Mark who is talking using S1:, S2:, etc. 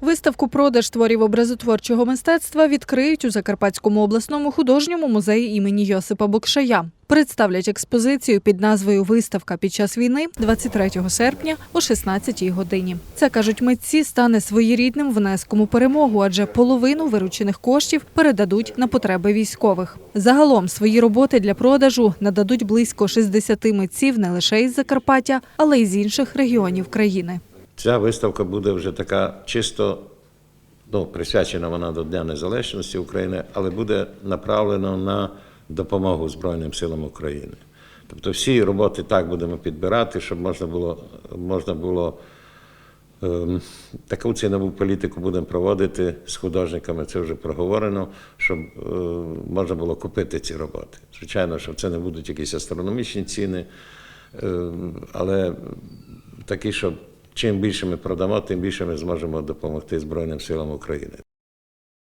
S1: Виставку продаж творів образотворчого мистецтва відкриють у Закарпатському обласному художньому музеї імені Йосипа Бокшая. Представлять експозицію під назвою Виставка під час війни 23 серпня о 16 годині. Це кажуть митці стане своєрідним внеском у перемогу, адже половину виручених коштів передадуть на потреби військових. Загалом свої роботи для продажу нададуть близько 60 митців не лише із Закарпаття, але й з інших регіонів країни.
S2: Ця виставка буде вже така чисто ну, присвячена вона до Дня Незалежності України, але буде направлена на допомогу Збройним силам України. Тобто всі роботи так будемо підбирати, щоб можна було, можна було ем, таку цінову політику будемо проводити з художниками, це вже проговорено, щоб е, можна було купити ці роботи. Звичайно, що це не будуть якісь астрономічні ціни, е, але такі, щоб чим більше ми продамо, тим більше ми зможемо допомогти Збройним силам України.